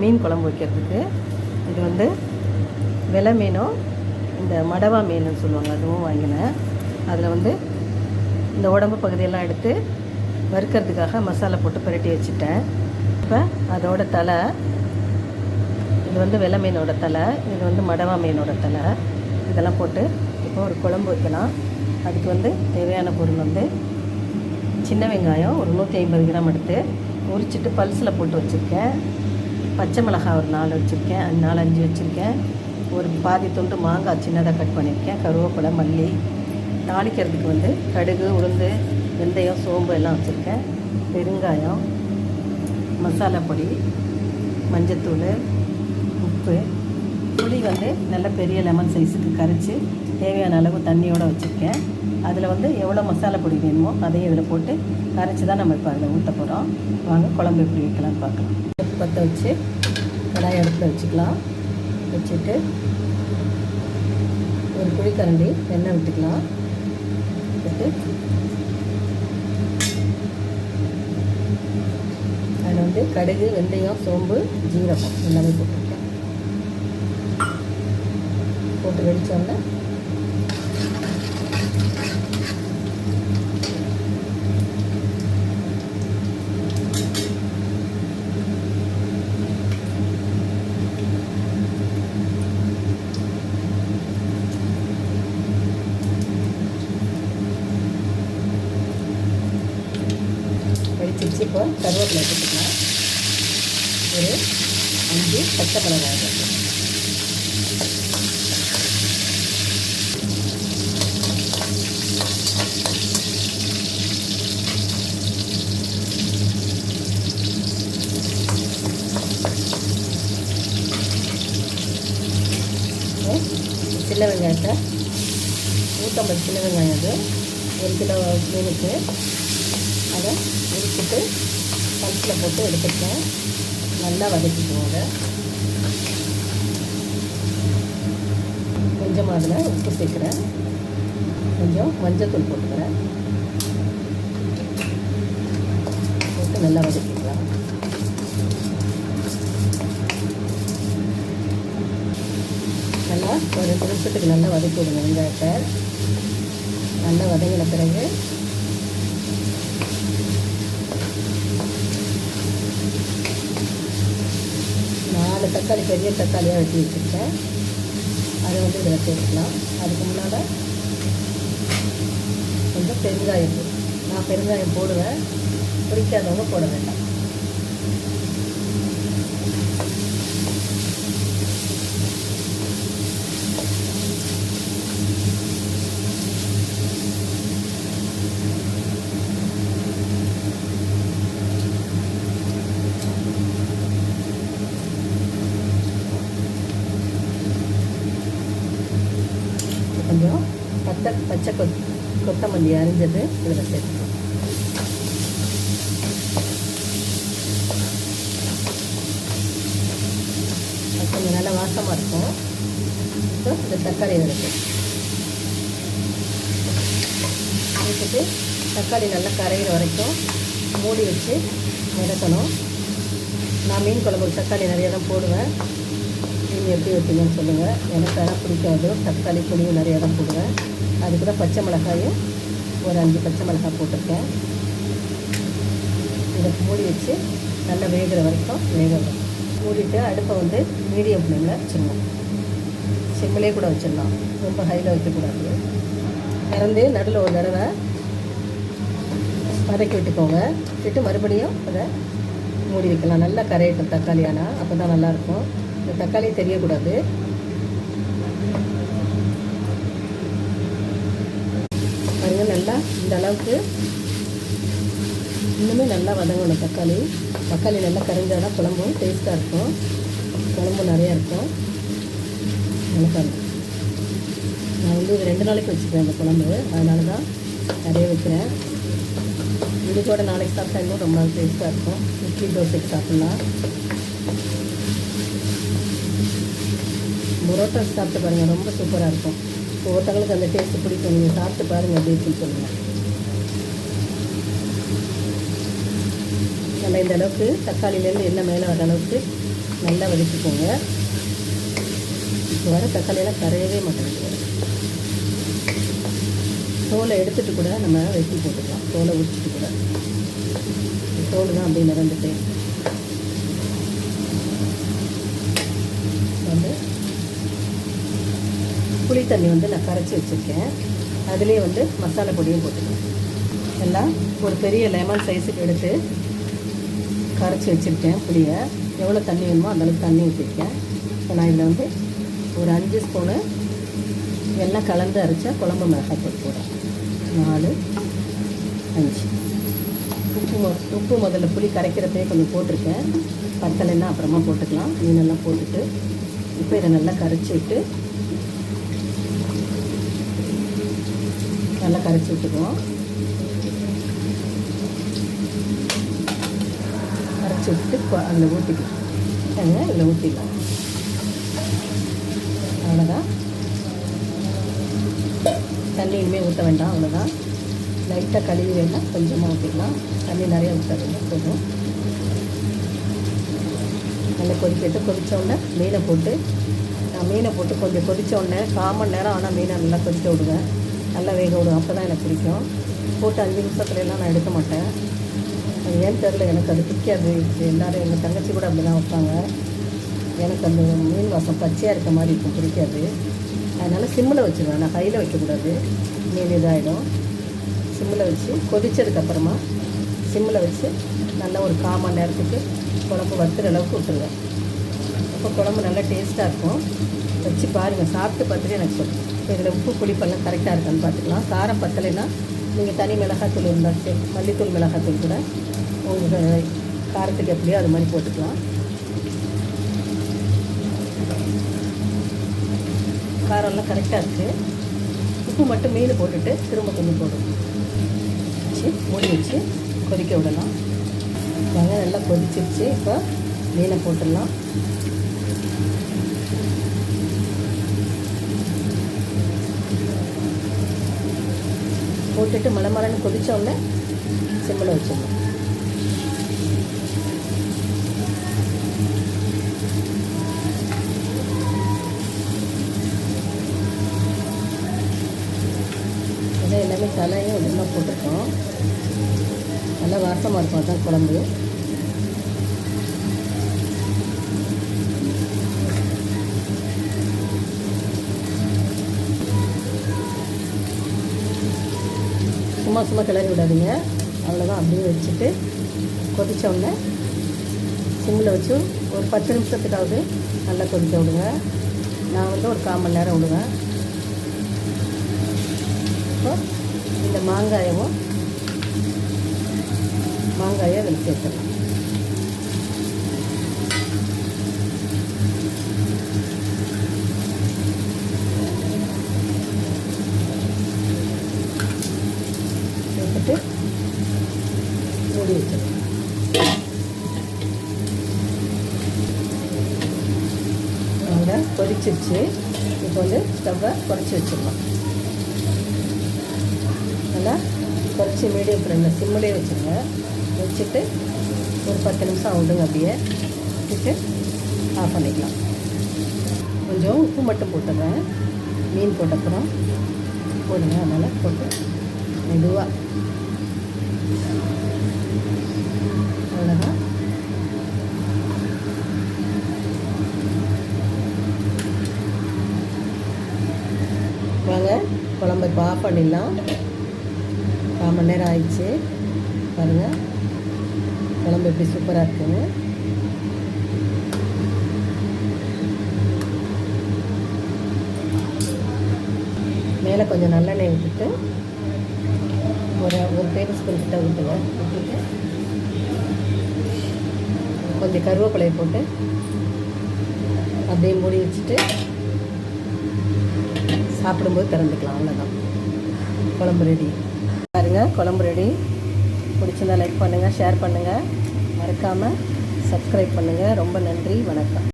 மீன் குழம்பு வைக்கிறதுக்கு. இது வந்து வெலை மீனும் இந்த மடவா மீனுன்னு சொல்லுவாங்க அதுவும் வாங்கினேன். அதில் வந்து இந்த உடம்பு பகுதியெல்லாம் எடுத்து வறுக்கிறதுக்காக மசாலா போட்டு புரட்டி வச்சுட்டேன். இப்போ அதோட தலை இது வந்து வெள்ளை மீனோட தலை இது வந்து மடவா மீனோட தலை. இதெல்லாம் போட்டு இப்போ ஒரு குழம்பு வைக்கலாம். அதுக்கு வந்து தேவையான பொருள் வந்து சின்ன வெங்காயம் ஒரு நூற்றி ஐம்பது கிராம் எடுத்து உரிச்சிட்டு பல்ஸில் போட்டு வச்சுருக்கேன். பச்சை மிளகாய் ஒரு நாலு வச்சுருக்கேன் நாலு அஞ்சு வச்சுருக்கேன். ஒரு பாதி துண்டு மாங்காய் சின்னதாக கட் பண்ணியிருக்கேன் கருவேப்பிலை மல்லி. தாளிக்கிறதுக்கு வந்து கடுகு உளுந்து வெந்தயம் சோம்பு எல்லாம் வச்சுருக்கேன். பெருங்காயம் மசாலா பொடி மஞ்சத்தூள் உப்பு. புளி வந்து நல்ல பெரிய லெமன் சைஸுக்கு கரைச்சி தேவையான அளவு தண்ணியோடு வச்சுருக்கேன். அதில் வந்து எவ்வளோ மசாலா பொடி வேணுமோ அதையும் இதில் போட்டு கரைச்சி தான் நம்ம இப்போ அதில் ஊற்ற போகிறோம் வாங்க குழம்பு எப்படி வைக்கலாம் பார்க்கலாம். பற்ற வச்சு கடாய் அடுப்பில் வச்சுக்கலாம். வச்சுட்டு ஒரு குழிக்கரண்டி எண்ணெய் விட்டுக்கலாம். விட்டு அதில் வந்து கடுகு வெந்தயம் சோம்பு ஜீரகம் எல்லாமே போட்டுருக்கேன் போட்டு வெடித்தோடனே இப்போ கருவேப்பிலை போட்டுக்கலாம் ஒரு அஞ்சு பச்சை மிளகாய் சின்ன வெங்காயத்தை நூற்றம்பது சின்ன வெங்காயம் அது. ஒரு கிலோ மீனுக்கு அதை உரிச்சிட்டு பல்ஸில் போட்டு எடுத்துட்டேன் நல்லா வதக்கிக்குவோங்க கொஞ்சமாக அதில் உப்பு சேர்க்குறேன். கொஞ்சம் மஞ்சத்தூள் போட்டுக்கிறேன். போட்டு நல்லா வதக்கிக்கலாம். நல்லா ஒரு ரெண்டு நிமிஷத்துக்கு நல்லா வதக்கி விடுங்க வெங்காயத்தை. நல்லா வதங்கின பிறகு நாலு தக்காளி பெரிய தக்காளியாக வெட்டி வச்சுருக்கேன். அதை வந்து இதில் சேர்த்துக்கலாம். அதுக்கு முன்னால் கொஞ்சம் பெருங்காயம் நான் பெருங்காயம் போடுவேன். பிடிக்காதவங்க போட வேண்டாம் கொஞ்சம் கொத்த பச்சை கொத் கொத்தமல்லி அரிஞ்சது இதில் சேர்த்துக்கணும் கொஞ்சம் நல்லா வாசமாக இருக்கும் இப்போ இந்த தக்காளி இதில் வச்சுட்டு சேர்த்துட்டு தக்காளி நல்லா கரையிற வரைக்கும் மூடி வச்சு மிதக்கணும் நான் மீன் குழம்புக்கு தக்காளி நிறைய தான் போடுவேன் நீங்கள் எப்படி வைப்பீங்கன்னு சொல்லுங்கள் எனக்கு அதெல்லாம் பிடிக்காது தக்காளி புளியும் நிறையா தான் போடுவேன் அது கூட பச்சை மிளகாயும் ஒரு அஞ்சு பச்சை மிளகாய் போட்டிருக்கேன். இதை மூடி வச்சு நல்லா வேகிற வரைக்கும் வேக விடும் மூடிட்டு அடுப்பை வந்து மீடியம் ஃப்ளேமில் வச்சிடணும். சிம்மிலே கூட வச்சிடலாம். ரொம்ப ஹையில் வைக்கக்கூடாது. திறந்து நடுவில் ஒரு தடவை வதக்கி விட்டுக்கோங்க. விட்டு மறுபடியும் அதை மூடி வைக்கலாம். நல்லா கரையட்டும் தக்காளி ஆனால் அப்போ தான் நல்லாயிருக்கும் இந்த தக்காளி தெரியக்கூடாது. பாருங்கள் நல்லா இந்த அளவுக்கு. இன்னுமே நல்லா வதங்கணும் தக்காளி. தக்காளி நல்லா கரைஞ்சால் தான் குழம்பும் டேஸ்ட்டாக இருக்கும். குழம்பு நிறையா இருக்கும். நல்லா நான் வந்து இது ரெண்டு நாளைக்கு வச்சுக்கிறேன் அந்த குழம்பு. அதனால தான் நிறைய வைக்கிறேன். இது கூட நாளைக்கு சாப்பிட்டா இன்னும் ரொம்ப டேஸ்ட்டாக இருக்கும். இட்லி தோசைக்கு சாப்பிட்லாம். பரோட்டா சாப்பிட்டு பாருங்கள் ரொம்ப சூப்பராக இருக்கும். இப்போ ஒருத்தவங்களுக்கு அந்த டேஸ்ட்டு பிடிக்கும். நீங்கள் சாப்பிட்டு பாருங்கள் எப்படி இருக்குன்னு சொல்லுங்கள் நல்லா இந்த அளவுக்கு தக்காளியிலேருந்து எண்ணெய் மேலே வர அளவுக்கு நல்லா வதக்கிக்கோங்க. இப்போ வர தக்காளியெல்லாம் கரையவே மாட்டேங்குது. தோலை எடுத்துகிட்டு கூட நம்ம வெட்டி போட்டுக்கலாம். தோலை உரிச்சிட்டு கூட. தோல் தான் அப்படியே நிறந்துட்டு வந்து புளி தண்ணி வந்து நான் கரைச்சி வச்சுருக்கேன். அதுலேயே வந்து மசாலா பொடியும் போட்டுக்கேன் எல்லாம் ஒரு பெரிய லெமன் சைஸுக்கு எடுத்து கரைச்சி வச்சுருக்கேன் புளியை. எவ்வளோ தண்ணி வேணுமோ அந்தளவுக்கு தண்ணி ஊற்றிருக்கேன் இப்போ நான் இதில் வந்து ஒரு அஞ்சு ஸ்பூனு எண்ணெய் கலந்து அரைச்சா குழம்பு மிளகாத்தூள் போடுறேன். நாலு அஞ்சு. உப்பு உப்பு முதல்ல புளி கரைக்கிறப்பே கொஞ்சம் போட்டிருக்கேன். பத்தலைன்னா அப்புறமா போட்டுக்கலாம். மீனெல்லாம் போட்டுட்டு இப்போ இதை நல்லா கரைச்சி விட்டு நல்லா கரைச்சி விட்டுக்குவோம். கரைச்சி விட்டு அதில் ஊற்றிக்கலாம் ஏங்க இதில் ஊற்றிக்கலாம் அவ்வளோதான். தண்ணி இனிமேல் ஊற்ற வேண்டாம் அவ்வளோதான். லைட்டாக கழுவி வேண்டாம் கொஞ்சமாக ஊற்றிக்கலாம் தண்ணி நிறைய ஊற்ற வேண்டாம் போதும். நல்லா கொதிக்கிட்டு கொதித்த உடனே மீனை போட்டு நான் மீனை போட்டு கொஞ்சம் கொதித்த உடனே கால் மணி நேரம் ஆனால் மீனை நல்லா கொதிக்க விடுவேன். நல்லா வேக விடும். அப்போ தான் எனக்கு பிடிக்கும். போட்டு அஞ்சு நிமிஷத்துலலாம் நான் எடுக்க மாட்டேன். அது ஏன் தெரில எனக்கு அது பிடிக்காது. எல்லோரும் எங்கள் தங்கச்சி கூட அப்படி தான் வைப்பாங்க. எனக்கு அந்த மீன் வாசம் பச்சையாக இருக்க மாதிரி இருக்கும் பிடிக்காது. அதனால் சிம்மில் வச்சுருவேன். நான் கையில் வைக்கக்கூடாது. மீன் இதாகிடும் சிம்மில் வச்சு கொதித்ததுக்கப்புறமா சிம்மில் வச்சு நல்லா ஒரு கால் மணி நேரத்துக்கு குழம்பு வத்துற அளவுக்கு விட்டுருவேன். அப்போ குழம்பு நல்லா டேஸ்ட்டாக இருக்கும். வச்சு பாருங்கள் சாப்பிட்டு பார்த்துட்டு எனக்கு சொல்லுங்கள் இதில் உப்பு புளிப்பெல்லாம் கரெக்டாக இருக்கான்னு பார்த்துக்கலாம். காரம் பத்தலைன்னா நீங்கள் தனி மிளகாத்தூள் இருந்தால் சரி மல்லித்தூள் மிளகாத்தூள் கூட உங்கள் காரத்துக்கு எப்படியோ அது மாதிரி போட்டுக்கலாம். காரம்லாம் கரெக்டாக இருக்குது உப்பு மட்டும் மீன் போட்டுட்டு திரும்ப கொஞ்சம் போடணும். வச்சு மூடி வச்சு கொதிக்க விடலாம். வெங்காயம் நல்லா கொதிச்சிருச்சு இப்போ மீனை போட்டுடலாம். போட்டுட்டு மலமலன்னு கொதித்தோடனே உடனே சிம்மில் வச்சிடணும். எல்லாமே தலையும் ஒன்றுமா போட்டிருக்கோம். நல்லா வாசமாக இருக்கும் அதான் குழம்பு. சும்மா சும்மா கிளறி விடாதீங்க. அவ்வளோதான் அப்படியே வச்சுட்டு கொதித்தோடனே உடனே சிம்மில் வச்சு ஒரு பத்து நிமிஷத்துக்காவது நல்லா கொதிக்க விடுங்க. நான் வந்து ஒரு கால் மணி நேரம் விடுவேன். இப்போ இந்த மாங்காயவும் மாங்காயை அதில் சேர்த்துக்கலாம் சேர்த்துட்டு மூடி வச்சிடலாம் அவங்க கொதிச்சிருச்சு இப்போ வந்து ஸ்டவ்வை குறைச்சி வச்சிடலாம். நல்லா குறைச்சி மீடியம் ஃப்ளேமில் சிம்மிலே வச்சுருங்க. வச்சுட்டு ஒரு பத்து நிமிஷம் விடுங்க அப்படியே. வச்சுட்டு ஆஃப் பண்ணிக்கலாம். கொஞ்சம் உப்பு மட்டும் போட்டுடுறேன். மீன் போட்டப்புறம் போடுங்க. அதனால் போட்டு மெதுவாக அவ்வளோதான் வாங்க குழம்பு இப்போ ஆஃப் பண்ணிடலாம். கால் மணி நேரம் ஆயிடுச்சு. பாருங்கள் குழம்பு எப்படி சூப்பராக இருக்குங்க மேலே கொஞ்சம் நல்லெண்ணெய் விட்டுட்டு ஒரு ஒரு டேபிள் ஸ்பூன் கிட்ட விட்டுங்க விட்டுட்டு கொஞ்சம் கருவேப்பிலையை போட்டு அப்படியே மூடி வச்சுட்டு சாப்பிடும்போது திறந்துக்கலாம். அவ்வளோதான் குழம்பு ரெடி பாருங்க குழம்பு ரெடி பிடிச்சிருந்தா லைக் பண்ணுங்கள் ஷேர் பண்ணுங்கள் மறக்காமல் சப்ஸ்கிரைப் பண்ணுங்கள் ரொம்ப நன்றி வணக்கம்.